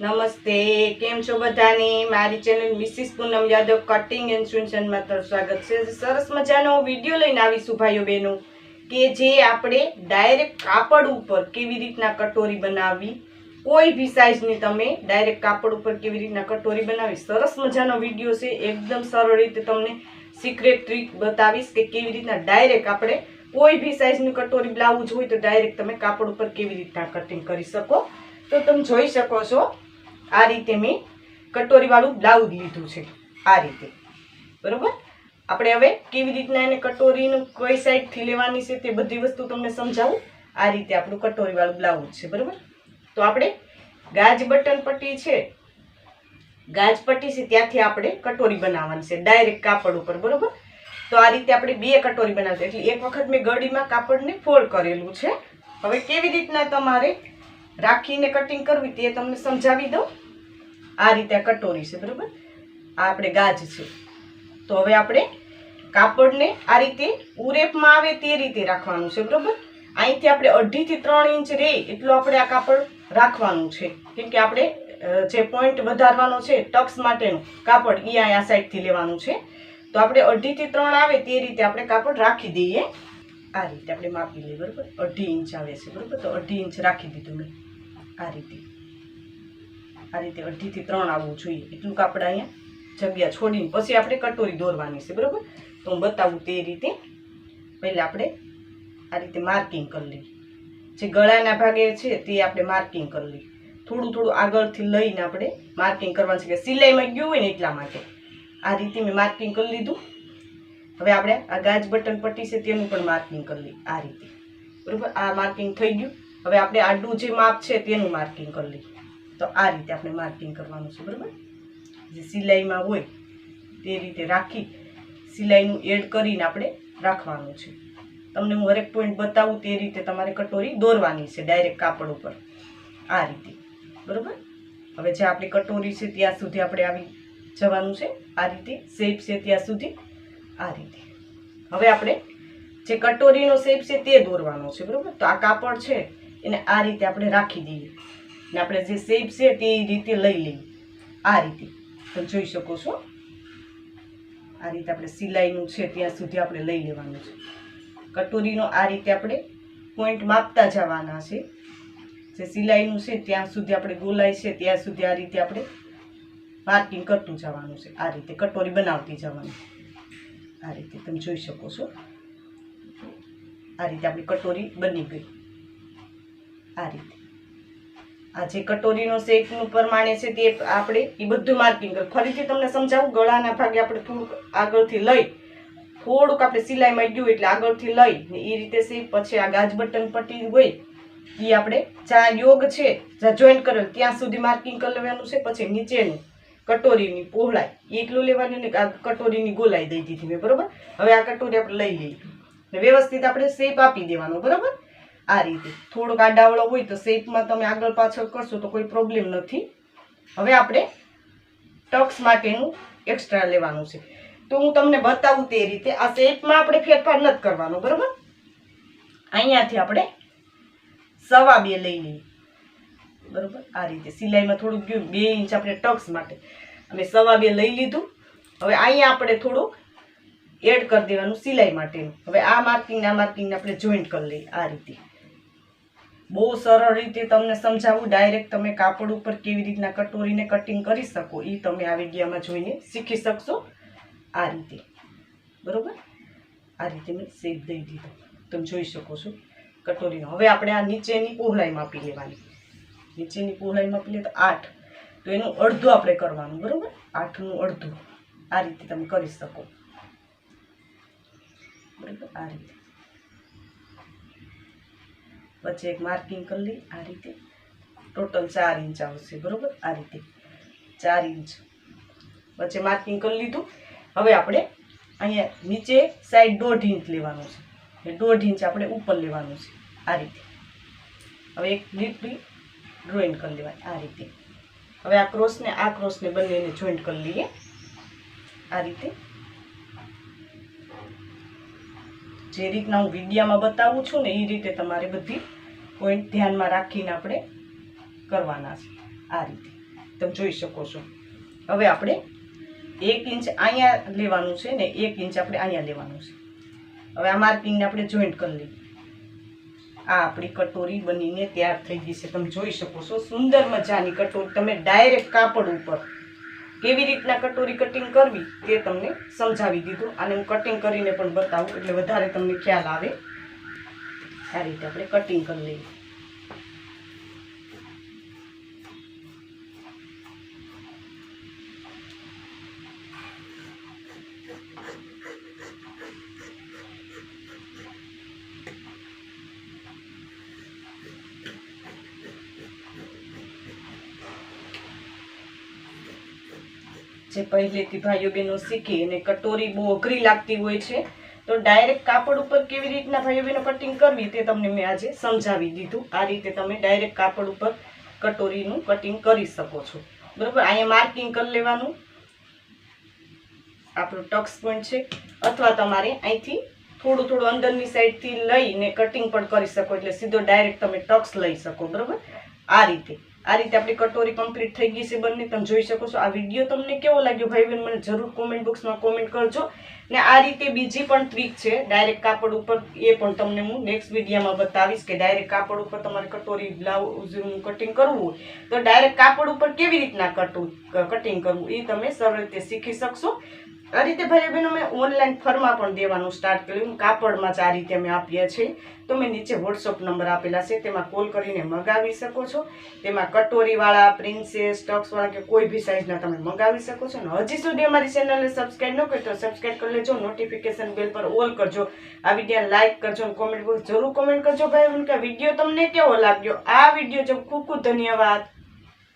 નમસ્તે, કેમ છો બધાને? મારી channel Mrs Poonam Yadav cutting and સુનસનમાં તમારું સ્વાગત છે. સરસ મજાનો વીડિયો લઈને આવીશું ભાઈઓ બહેનો, કે જે આપણે ડાયરેક્ટ કાપડ ઉપર કેવી રીતના કટોરી બનાવવી, કોઈ બી સાઇઝની તમે ડાયરેક્ટ કાપડ ઉપર કેવી રીતના કટોરી બનાવી સરસ મજાનો વીડિયો છે. એકદમ સરળ રીતે તમને સિક્રેટ ટ્રીક બતાવીશ કે કેવી રીતના ડાયરેક્ટ આપણે કોઈ બી સાઇઝની કટોરી બ્લાઉઝ હોય તો ડાયરેક્ટ તમે કાપડ ઉપર કેવી રીતના કટિંગ કરી શકો. તો તમે જોઈ શકો છો. આ રીતે મેં કટોરીવાળું બ્લાઉઝ લીધું છે, આ રીતે. બરાબર? આપણે હવે કેવી રીતના એને કટોરીનું કઈ સાઈડથી લેવાની છે તે બધી વસ્તુ તમને સમજાવું. આ રીતે આપણું કટોરીવાળું બ્લાઉઝ છે, બરાબર? તો આપણે ગાજ બટન પટ્ટી છે. ગાજ પટ્ટી છે, ત્યાંથી આપણે કટોરી બનાવવાની છે, ડાયરેક્ટ કાપડ ઉપર, બરાબર? તો આ રીતે આપણે બે કટોરી બનાવશે. એટલે એક વખત મેં ગળીમાં કાપડને ફોલ્ડ કરેલું છે. હવે કેવી રીતના તમારે રાખીને કટિંગ કરવી તે તમને સમજાવી દઉં. આ રીતે આ કટોરી છે, બરાબર? આ આપણે ગાજ છે. તો હવે આપણે કાપડને આ રીતે ઉરેપમાં આવે તે રીતે રાખવાનું છે, બરાબર? અહીંથી આપણે અઢીથી ત્રણ ઇંચ રહે એટલું આપણે આ કાપડ રાખવાનું છે. કેમ કે આપણે જે પોઈન્ટ વધારવાનો છે ટક્સ માટેનું કાપડ એ આ સાઈડથી લેવાનું છે. તો આપણે અઢીથી ત્રણ આવે તે રીતે આપણે કાપડ રાખી દઈએ. આ રીતે આપણે માપી લઈએ, બરાબર? અઢી ઇંચ આવે છે, બરાબર? તો અઢી ઇંચ રાખી દીધું મેં. આ રીતે. આ રીતે અઢીથી ત્રણ આવવું જોઈએ. એટલું કાપડ અહીંયા જગ્યા છોડીને પછી આપણે કટોરી દોરવાની છે, બરાબર? તો હું બતાવું તે રીતે. પહેલાં આપણે આ રીતે માર્કિંગ કરી લઈએ. જે ગળાના ભાગે છે તે આપણે માર્કિંગ કરી લઈએ. થોડું થોડું આગળથી લઈને આપણે માર્કિંગ કરવાનું છે કે સિલાઈમાં ગયું હોય ને એટલા માટે. આ રીતે મેં માર્કિંગ કરી લીધું. હવે આપણે આ ગાજ બટન પટ્ટી છે તેનું પણ માર્કિંગ કરી લઈએ. આ રીતે. બરાબર? આ માર્કિંગ થઈ ગયું. હવે આપણે આડું જે માપ છે તેનું માર્કિંગ કરી લઈએ. તો આ રીતે આપણે માર્કિંગ કરવાનું છે, બરાબર? જે સિલાઈમાં હોય તે રીતે રાખી સિલાઈનું એડ કરીને આપણે રાખવાનું છે. તમને હું હરેક પોઈન્ટ બતાવું તે રીતે તમારે કટોરી દોરવાની છે ડાયરેક્ટ કાપડ ઉપર. આ રીતે. બરાબર? હવે જે આપણી કટોરી છે ત્યાં સુધી આપણે આવી જવાનું છે. આ રીતે શેપ છે ત્યાં સુધી. આ રીતે. હવે આપણે જે કટોરીનો શેપ છે તે દોરવાનો છે, બરાબર? તો આ કાપડ છે. એને આ રીતે આપણે રાખી દઈએ. ને આપણે જે શેપ છે તે રીતે લઈ લઈએ. આ રીતે. તમે જોઈ શકો છો. આ રીતે આપણે સિલાઈનું છે ત્યાં સુધી આપણે લઈ લેવાનું છે. કટોરીનો આ રીતે આપણે પોઈન્ટ માપતા જવાના છે. જે સિલાઈનું છે ત્યાં સુધી આપણે ગોલાઈ છે ત્યાં સુધી આ રીતે આપણે માર્કિંગ કરતું જવાનું છે. આ રીતે કટોરી બનાવતી જવાની. આ રીતે તમે જોઈ શકો છો. આ રીતે આપણી કટોરી બની ગઈ. આ રીતે. આ જે કટોરીનો શેપનું પ્રમાણે છે તે આપણે એ બધું માર્કિંગ કર. ફરીથી તમને સમજાવું, ગળાના ભાગે આપણે થોડુંક આગળથી લઈ, થોડુંક આપણે સિલાઈમાં ગયું એટલે આગળથી લઈ ને એ રીતે શેપ પછી આ ગાજ બટન પટ્ટી હોય, એ આપણે જ્યાં યોગ છે, જ્યાં જોઈન્ટ કરેલ, ત્યાં સુધી માર્કિંગ કરી લેવાનું છે. પછી નીચેનું કટોરીની પહોળાઈ એટલું લેવાનું ને આ કટોરીની ગોલાઈ દઈ દીધી મેં, બરાબર? હવે આ કટોરી આપણે લઈ લઈએ. ને વ્યવસ્થિત આપણે શેપ આપી દેવાનો, બરોબર? આ રીતે. થોડોક આડાવળો હોય તો શેપમાં તમે આગળ પાછળ કરશો તો કોઈ પ્રોબ્લેમ નથી. હવે આપણે ટક્સ માટેનું એક્સ્ટ્રા લેવાનું છે. તો હું તમને બતાવું તે રીતે આ શેપમાં આપણે ફેરફાર નથી કરવાનો, બરાબર? અહીંયાથી આપણે સવા બે લઈ લઈએ. બરાબર? આ રીતે સિલાઈમાં થોડુંક ગયું, બે ઇંચ આપણે ટક્સ માટે. અમે સવા બે લઈ લીધું. હવે અહીંયા આપણે થોડુંક એડ કરી દેવાનું સિલાઈ માટેનું. હવે આ માર્કિંગ આ માર્કિંગને આપણે જોઈન્ટ કરી લઈએ આ રીતે. બહુ સરળ રીતે તમને સમજાવું ડાયરેક્ટ તમે કાપડ ઉપર કેવી રીતના કટોરીને કટિંગ કરી શકો એ તમે આ વિડીયોમાં જોઈને શીખી શકશો. આ રીતે. બરાબર? આ રીતે મેં શેપ દઈ દીધો. તમે જોઈ શકો છો કટોરીનો. હવે આપણે આ નીચેની પહોળાઈ માપી લેવાની. નીચેની પહોળાઈ માપી લે તો આઠ. તો એનું અડધું આપણે કરવાનું, બરાબર? આઠનું અડધું. આ રીતે તમે કરી શકો. બરાબર? આ રીતે. વચ્ચે એક માર્કિંગ કરી લઈ આ રીતે. ટોટલ ચાર ઇંચ આવશે, બરોબર? આ રીતે. ચાર ઇંચ. વચ્ચે માર્કિંગ કરી લીધું. હવે આપણે અહીંયા નીચે સાઈડ દોઢ ઇંચ લેવાનું છે. એ દોઢ ઇંચ આપણે ઉપર લેવાનું છે. આ રીતે. હવે એક લીટી ડ્રોઈંગ કરી લેવાની, આ રીતે. હવે આ ક્રોસને આ ક્રોસને બંનેને જોઈન્ટ કરી લઈએ. આ રીતે. જે રીતના હું વિડીયામાં બતાવું છું ને એ રીતે તમારે બધી પોઈન્ટ ધ્યાનમાં રાખીને આપણે કરવાના છે આ રીતે. તમે જોઈ શકો છો. હવે આપણે એક ઇંચ અહીંયા લેવાનું છે ને એક ઇંચ આપણે અહીંયા લેવાનું છે. હવે આ માર્કિંગને આપણે જોઈન્ટ કરી લઈએ. આ આપણી કટોરી બનીને તૈયાર થઈ ગઈ છે. તમે જોઈ શકો છો. સુંદર મજાની કટોરી. તમે ડાયરેક્ટ કાપડ ઉપર કેવી રીતના કટોરી કટિંગ કરવી તે તમને સમજાવી દીધું. અને હું કટિંગ કરીને પણ બતાવું, એટલે વધારે તમને ખ્યાલ આવે. આ રીતે આપણે કટિંગ કરી લઈએ. જે પહેલેથી ભાઈઓ બહેનો શીખી અને કટોરી બહુ અઘરી લાગતી હોય છે. તો ડાયરેક્ટ કાપડ ઉપર કેવી રીતના ભાઈઓ બહેનો કટિંગ કરવી તે તમને મેં આજે સમજાવી દીધું. આ રીતે તમે ડાયરેક્ટ કાપડ ઉપર કટોરીનું કટિંગ કરી શકો છો. બરાબર? અહીંયા માર્કિંગ કરી લેવાનું. આપણું ટક્સ પોઈન્ટ છે. અથવા તમારે અહીંથી થોડું થોડું અંદરની સાઈડથી લઈને કટિંગ પણ કરી શકો. એટલે સીધો ડાયરેક્ટ તમે ટક્સ લઈ શકો. બરાબર? આ રીતે. આ રીતે આપણી કટોરી કમ્પ્લીટ થઈ ગઈ છે બંને. તમે જોઈ શકો છો આ વીડિયો તમને કેવો લાગ્યો? ભાઈ બહેન, મને જરૂર કોમેન્ટ બોક્સમાં કોમેન્ટ કરજો. ને આ રીતે બીજી પણ ટ્રીક છે. ડાયરેક્ટ કાપડ ઉપર એ પણ તમને હું નેક્સ્ટ વિડીયામાં બતાવીશ કે ડાયરેક્ટ કાપડ ઉપર તમારે કટોરી બ્લાઉઝનું કટિંગ કરવું તો ડાયરેક્ટ કાપડ ઉપર કેવી રીતના કટું કટિંગ કરવું એ તમે સરળ રીતે શીખી શકશો. આ રીતે ભાઈ બહેનો, મેં ઓનલાઈન ફરમાં પણ દેવાનું સ્ટાર્ટ કર્યું. કાપડમાં જ આ રીતે અમે આપીએ છીએ. તો મેં નીચે વોટ્સઅપ નંબર આપેલા છે. તેમાં કોલ કરીને મગાવી શકો છો. તેમાં કટોરીવાળા પ્રિન્સેસ ટક્સવાળા કે કોઈ બી સાઇઝના તમે મગાવી શકો છો. અને હજી સુધી અમારી ચેનલને સબસ્ક્રાઈબ ન કરી તો સબસ્ક્રાઈબ કરી લેજો. નોટિફિકેશન બેલ પર ઓલ કરજો. આ વીડિયો લાઇક કરજો અને કોમેન્ટ બોક્સ જરૂર કોમેન્ટ કરજો ભાઈ કે વીડિયો તમને કેવો લાગ્યો? આ વીડિયો જો ખૂબ ખૂબ ધન્યવાદ.